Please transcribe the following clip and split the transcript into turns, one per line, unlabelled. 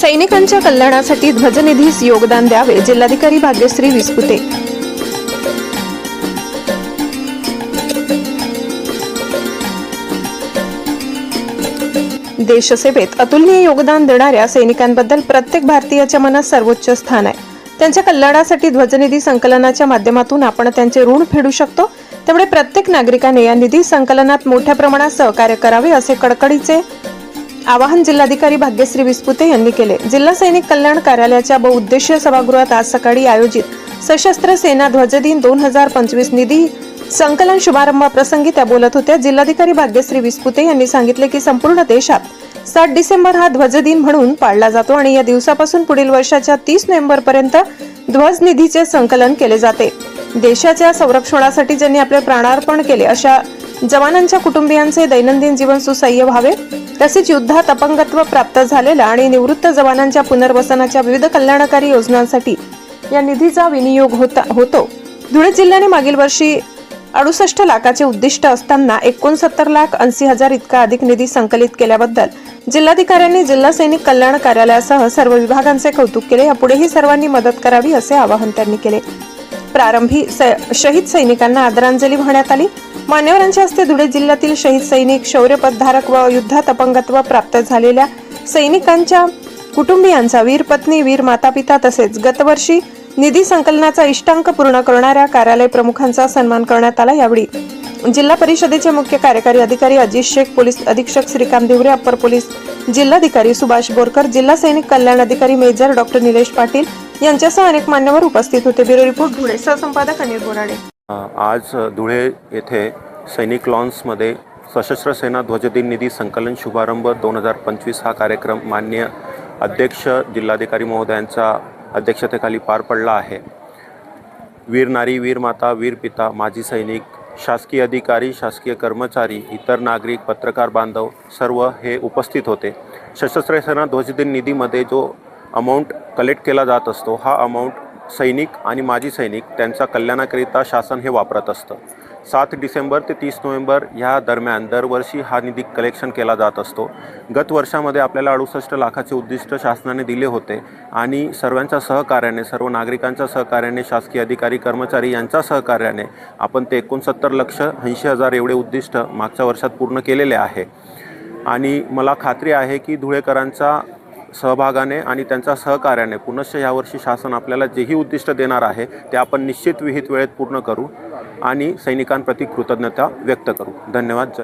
सैनिकांच्या कल्याणासाठी ध्वजनिधीस योगदान द्यावे जिल्हाधिकारी भाग्यश्री विस्पुते. देशसेवेत अतुलनीय योगदान देणाऱ्या सैनिकांबद्दल प्रत्येक भारतीयाच्या मनात सर्वोच्च स्थान आहे. त्यांच्या कल्याणासाठी ध्वजनिधी संकलनाच्या माध्यमातून आपण त्यांचे ऋण फेडू शकतो. त्यामुळे प्रत्येक नागरिकाने या निधी संकलनात मोठ्या प्रमाणात सहकार्य करावे असे कडकडीचे आवाहन जिल्हाधिकारी भाग्यश्री विस्पुते यांनी केले. जिल्हा सैनिक कल्याण कार्यालयाच्या बहुउद्देशीय सभागृहात आज सकाळी आयोजित सशस्त्र सेना ध्वजदिन दोन हजार पंचवीस निधी संकलन शुभारंभाप्रसंगी त्या बोलत होत्या. जिल्हाधिकारी भाग्यश्री विस्पुते यांनी सांगितले की संपूर्ण देशात सात डिसेंबर हा ध्वजदिन म्हणून पाळला जातो आणि या दिवसापासून पुढील वर्षाच्या तीस नोव्हेंबर पर्यंत ध्वज निधीचे संकलन केले जाते. देशाच्या संरक्षणासाठी ज्यांनी आपले प्राणार्पण केले अशा जवानांच्या कुटुंबियांचे दैनंदिन जीवन सुसह्य व्हावे. तसेच युद्धात अपंगत्व प्राप्त झालेल्या आणि निवृत्त जवानांच्या पुनर्वसनाच्या विविध कल्याणकारी योजनांसाठी या निधीचा विनियोग होता होतो. धुळे जिल्ह्याने मागील वर्षी अडुसष्ट लाखाचे उद्दिष्ट असताना एकोणसत्तर लाख ऐंशी हजार इतका अधिक निधी संकलित केल्याबद्दल जिल्हाधिकाऱ्यांनी जिल्हा सैनिक कल्याण कार्यालयासह सर्व विभागांचे कौतुक केले. यापुढेही सर्वांनी मदत करावी असे आवाहन त्यांनी केले. प्रारंभी स- शहीद सैनिकांना आदरांजली वाहण्यात आली. मान्यवरांच्या हस्ते धुळे जिल्ह्यातील शहीद सैनिक शौर्यपदधारक व युद्धात अपंगत्व प्राप्त झालेल्या सैनिकांच्या कुटुंबियांचा वीर पत्नी वीर मातापिता तसेच गतवर्षी निधी संकलनाचा इष्टांक पूर्ण करणाऱ्या कार्यालय प्रमुखांचा सन्मान करण्यात आला यावेळी. जिल्हा परिषदेचे मुख्य कार्यकारी अधिकारी अजित शेख पोलीस अधीक्षक श्रीकांत दिवरे अप्पर पोलीस जिल्हाधिकारी सुभाष बोरकर जिल्हा सैनिक कल्याण अधिकारी मेजर डॉक्टर निलेश पाटील यांच्यासह अनेक मान्यवर उपस्थित होते. ब्युरो रिपोर्ट धुळे सहसंपादक अनिल बोराडे.
आज धुळे येथे सैनिक लॉन्समध्ये सशस्त्र सेना ध्वजदिन निधी संकलन शुभारंभ दोन हजार पंचवीस हा कार्यक्रम मान्य अध्यक्ष जिल्हाधिकारी महोदयांच्या अध्यक्षतेखाली पार पडला आहे. वीर नारी वीर माता वीर पिता माजी सैनिक शासकीय अधिकारी शासकीय कर्मचारी इतर नागरिक पत्रकार बांधव सर्व हे उपस्थित होते. सशस्त्र सेना ध्वजदिन निधीमध्ये जो अमाऊंट कलेक्ट केला जात असतो हा अमाऊंट सैनिक आणि माजी सैनिक त्यांचा कल्याणाकरिता शासन हे वापरत असतं. सात डिसेंबर ते तीस नोव्हेंबर ह्या दरम्यान दरवर्षी हा निधी कलेक्शन केला जात असतो. गत वर्षामध्ये आपल्याला अडुसष्ट लाखाचे उद्दिष्ट शासनाने दिले होते आणि सर्वांच्या सहकार्याने सर्व नागरिकांच्या सहकार्याने शासकीय अधिकारी कर्मचारी यांच्या सहकार्याने आपण ते एकोणसत्तर लक्ष ऐंशी हजार एवढे उद्दिष्ट मागच्या वर्षात पूर्ण केलेले आहे. आणि मला खात्री आहे की धुळेकरांचा सहभागाने आणि त्यांच्या सहकार्याने पुनश्च यावर्षी शासन आपल्याला जेही उद्दिष्ट देणार आहे ते आपण निश्चित विहित वेळेत पूर्ण करू आणि सैनिकांप्रती कृतज्ञता व्यक्त करू. धन्यवाद. जय